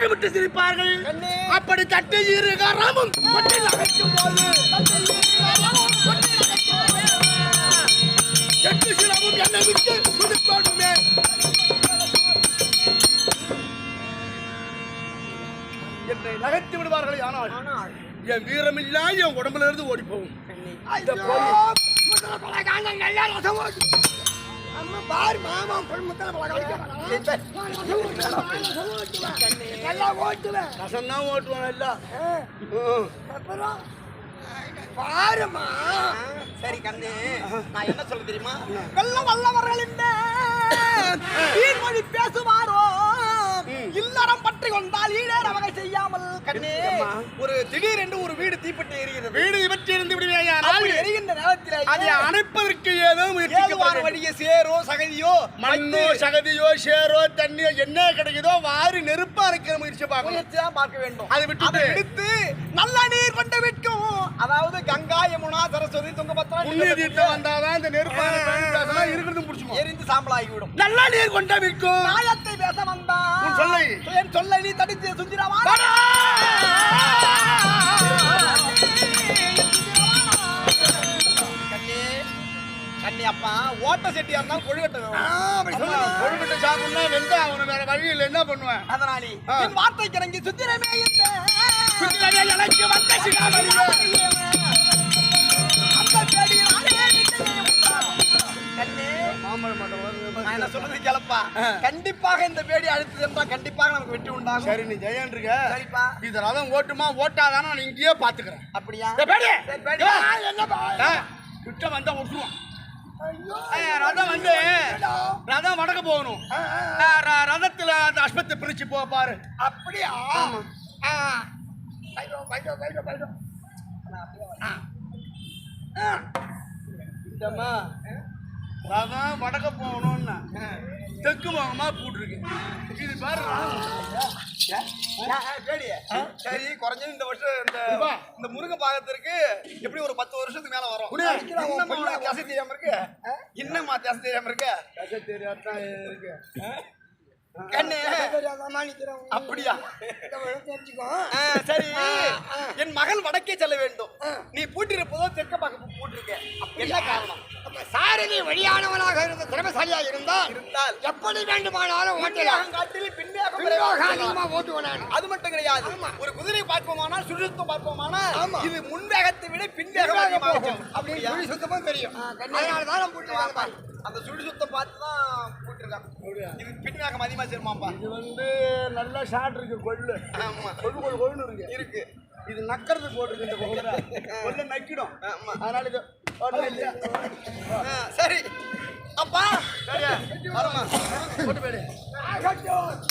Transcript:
கோஷமிட்டு சிரிப்பார்கள். அப்படி தட்டி இரு கரமும். நகைக்கும் போது எட்டு சிலமும் என்னை விட்டு குதித்தோடுமே என்னை நகைத்து விடுவார்களே ஆனால் என் வீரமில்லா என் உடம்புல இருந்து ஓடி போகும் பாரு மாமா பலகாங்க. ரசம் ஓட்டுவேன். ரசம் தான் ஓட்டுவான். இல்ல ஆ, அப்புறம்? பாருமா சரி கண்ணு. நான் என்ன சொல்ல தெரியுமா? வெள்ள வல்லவர்கள் என்ன பேசுவாரோ? இல்லறம் பற்றி கொண்டால் ஈடேற வகை செய்யாமல். கண்ணு ஒரு திடீரென்று ஒரு வீடு தீப்பற்றி எரிகிறது. வீடு இவற்றி இருந்து விடுவேயானால் எரிகின்ற நேரத்தில் அதை அணைப்பதற்கு ஏதோ முயற்சிக்கப்பட வழிய சேரோ சகதியோ மண்ணோ சகதியோ சேரோ தண்ணியோ என்ன கிடைக்குதோ வாரி நெருப்பா அரைக்கிற முயற்சி பார்க்கணும். முயற்சி தான் பார்க்க வேண்டும். அதை அதை விடுத்து நல்ல நீர் கொண்டு விற்கும். அதாவது கங்கா யமுனா சரஸ்வதி துங்கபத்ரா புண்ணிய தீர்த்தம் வந்தாதான் இந்த நெருப்பா இருக்கிறது முடிச்சுமா எரிந்து சாம்பலாகிவிடும். நல்ல நீர் கொண்ட விற்கும். நியாயத்தை பேச வந்தா சொல்லை. என் சொல்லை நீ தடுத்து சுந்திரமா அப்பா ஓட்ட செட்டியா இருந்தாலும் கொழுகட்ட கொழுக்கட்டை சாப்பிடணும்னா வெந்தா அவனை வேற வழி இல்லை. என்ன பண்ணுவேன்? அதனாலே. என் வார்த்தை கிறங்கி சுத்திரமே இந்த எனக்கு வந்த. அந்த கண்ணே. நான் என்ன சொல்றது கேளப்பா. கண்டிப்பாக இந்த பேடி அழுத்தது என்றால் கண்டிப்பாக நமக்கு வெற்றி உண்டாகும். சரி நீ ஜெயன் இருக்க. சரிப்பா. இது ரதம் ஓட்டுமா ஓட்டாதானே நான் இங்கேயே பாத்துக்கிறேன் அப்படியா? ஏய், கிட்ட வந்தா விட்டுருவான் ஏய், ரதம் வந்து ரதம் வடக்க போகணும். ரதத்துல அந்த அஸ்பத்தை பிரிச்சு போ பாரு. அப்படியா? ஆ. ரதம் வடக்க போகணும்னா. தெற்கு முகமா போட்டிருக்கு. இது பாரு. சரி குறைஞ்சது இந்த வருஷம் இந்த. இந்த முருங்க பாகத்திற்கு எப்படி ஒரு பத்து வருஷத்துக்கு மேல வரும்? திசை தெரியாம இருக்கு? இன்னும் திசை தெரியாம இருக்கு? தசை தெரியாதான் இருக்கு. அப்படியா? சரி. என் மகள் வடக்கே செல்ல வேண்டும். நீ பூட்டிருப்பதோ தெற்க பக்கம் பூட்டிருக்க. என்ன காரணம்? சாரதி வழியானவனாக இருந்த திறமசாலியாக இருந்தால் இருந்தால் எப்படி வேண்டுமானாலும் அதிகமா ஓட்டுவேன் நான். அது மட்டும் கிடையாது. ஒரு குதிரை பார்ப்போமானால் சுழித்துவம் பார்ப்போமானால் ஆமா. இது முன்வேகத்தை விட பின்வேகம். அப்படின்னு அப்படியா? சொல்லி சுத்தமா தெரியும் அதனாலதான் நான் போட்டு வரேன். அந்த சுழி சுத்தம் பார்த்து தான் போட்டிருக்கான் இது பின்வேகம் அதிகமா சேருமாப்பா இது வந்து நல்ல ஷாட் இருக்கு கொள்ளு. ஆமா. கொள்ளு கொள்ளு கொள்ளுன்னு இருக்கு. இருக்கு. இது நக்கிறது போட்டிருக்கு இந்த கொள்ளு கொள்ளு நக்கிடும். ஆமா. அதனால இது சரி. அப்பா. போட்டு போயிடு.